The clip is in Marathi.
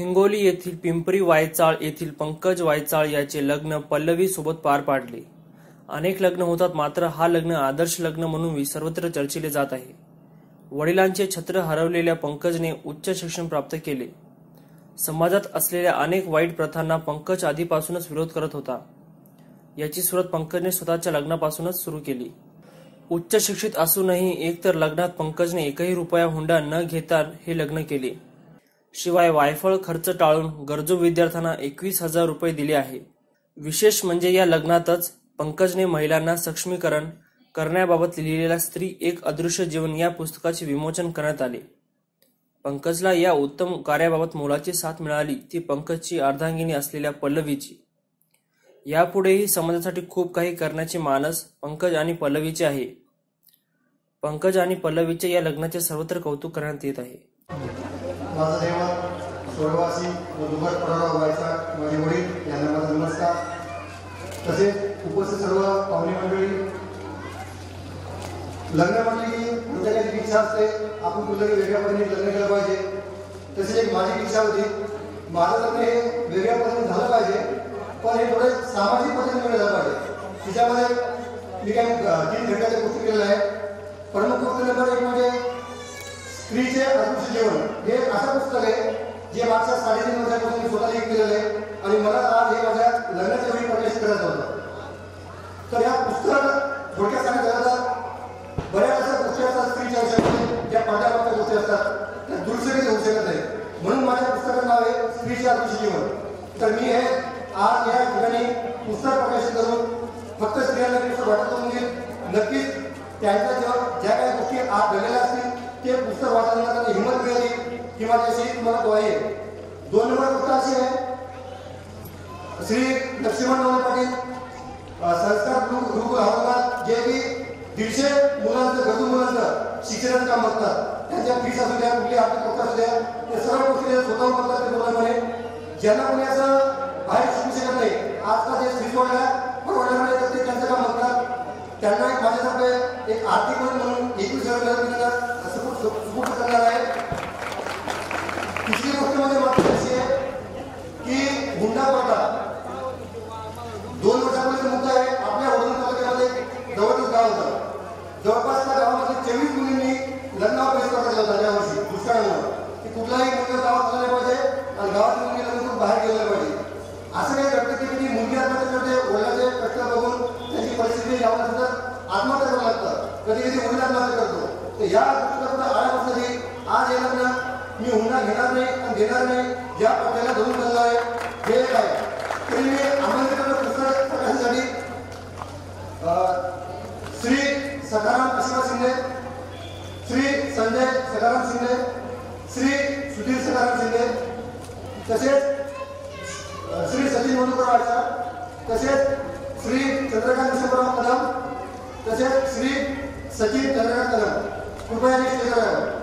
हिंगोली येथील पिंपरी वायचाळ येथील पंकज वायचाळ याचे लग्न पल्लवी सोबत पार पाडले. अनेक लग्न होतात मात्र हा लग्न आदर्श लग्न म्हणून सर्वत्र चर्चिले जात आहे. वडिलांचे छत्र हरवलेल्या पंकजने उच्च शिक्षण प्राप्त केले. समाजात असलेल्या अनेक वाईट प्रथांना पंकज आधीपासूनच विरोध करत होता. याची सुरुवात पंकजने स्वतःच्या लग्नापासूनच सुरू केली. उच्च शिक्षित असूनही एकतर लग्नात पंकजने एकही रुपया हुंडा न घेता हे लग्न केले. शिवाय वायफळ खर्च टाळून गरजू विद्यार्थ्यांना एकवीस हजार रुपये दिले आहे. विशेष म्हणजे या लग्नातच पंकजने महिलांना सक्षमीकरण करण्याबाबत लिहिलेल्या स्त्री एक अदृश्य जीवन या पुस्तकाचे विमोचन करण्यात आले. पंकजला या उत्तम कार्याबाबत मोलाची साथ मिळाली ती पंकजची अर्धांगिनी असलेल्या पल्लवीची. यापुढेही समाजासाठी खूप काही करण्याचे मानस पंकज आणि पल्लवीचे आहे. पंकज आणि पल्लवीचे या लग्नाचे सर्वत्र कौतुक करण्यात येत आहे. माझा देवा स्वर्गवासी मधुकर पराराव व्हायचा माझे वडील यांना माझा नमस्कार. तसेच उपस्थित सर्व पाहुणे मंडळी लग्न म्हटले की प्रत्येकाची इच्छा असते आपण कुठल्याही वेगळ्या पद्धतीने लग्न केलं पाहिजे. तसेच एक माझी इच्छा होती माझं लग्न हे वेगळ्या पद्धतीने झालं पाहिजे पण हे थोडे सामाजिक पद्धतीने झालं पाहिजे. तिच्यामध्ये मी काही तीन घटकाच्या गोष्टी केलेल्या आहेत. प्रमुख गोष्ट नंबर एक म्हणजे स्त्रीचे अदृश्य जेवण. हे असं पुस्तक आहे जे मागच्या साडेतीन वर्षापासून मी स्वतः लिहित केलेलं आहे आणि मला आज हे माझ्या लग्नाच्या वेळी प्रवेश करायचं होतं. तर या पुस्तकात थोडक्यात सांगितलं तर बऱ्याच अशा गोष्टी असतात स्त्रीच्या आयुष्यामध्ये ज्या पाठामागच्या गोष्टी असतात त्या दुरुस्तही होऊ शकत नाही म्हणून माझ्या पुस्तकाचं नाव आहे स्त्रीचे अदृश्य जीवन तर मी हे आज या ठिकाणी पुस्तक प्रकाशित करून फक्त स्त्रियांना पुस्तक वाटत करून देईल नक्कीच त्यांच्या जेव्हा ज्या काही गोष्टी आज घडलेल्या उत्तर ते वाचताना त्यांना हिंमत मिळाली. किंवा त्याची तुम्हाला तो आहे. दोन नंबर गोष्ट अशी आहे? श्री लक्ष्मण पाटील संस्कार गुरुकुल औरंगाबाद जे की दीडशे मुलांचं गरजू मुलांचं शिक्षणाचं काम बघतात. त्यांच्या फीस असू द्या कुठली आर्थिक पक्ष असू द्या त्या सर्व गोष्टी स्वतःहून करतात ते मुलांमध्ये. ज्यांना कोणी असं बाहेर शिकू शकत नाही आजकाल जे फीस वाढल्या परवडल्यामुळे तर ते त्यांचं काम बघतात. त्यांना एक माझ्यासारखे एक आर्थिक म्हणून एकवीस हजार मिळत सपोर्ट करणार आहे तिसरी गोष्ट म्हणजे मात्र अशी आहे की हुंडा प्रथा दोन वर्षापूर्वी मुद्दा आहे आपल्या वडून तालुक्यामध्ये जवळच गाव होतं जवळपास त्या गावामध्ये चोवीस मुलींनी लग्नावर प्रवेश करता होता त्या वर्षी दुष्काळामुळे. की कुठलाही मुलगा गावात झाला पाहिजे आणि गावातली मुलगी लग्न बाहेर गेलं पाहिजे. असं काही घडतं की ती मुलगी आत्महत्या करते वडिलाचे कष्ट बघून त्यांची परिस्थिती यावं सुद्धा आत्महत्या करावं लागतं. कधी कधी वडील आत्महत्या करतो. तर या पुस्तकाचा आळ्यापासून आज हे लग्न मी हुंडा घेणार नाही आणि देणार नाही. ज्या पक्षाला धरून चाललं आहे. हे एक आहे. तरी मी आमंत्रित पुस्तक प्रकाशासाठी श्री सखाराम आशीर्वाद शिंदे श्री संजय सखाराम शिंदे श्री सुधीर सखाराम शिंदे तसेच श्री सचिन मधुकर वाडचा तसेच श्री चंद्रकांत विश्वराव कदम तसेच श्री सचिन चंद्रकांत कदम. कृपया निश्चित करावं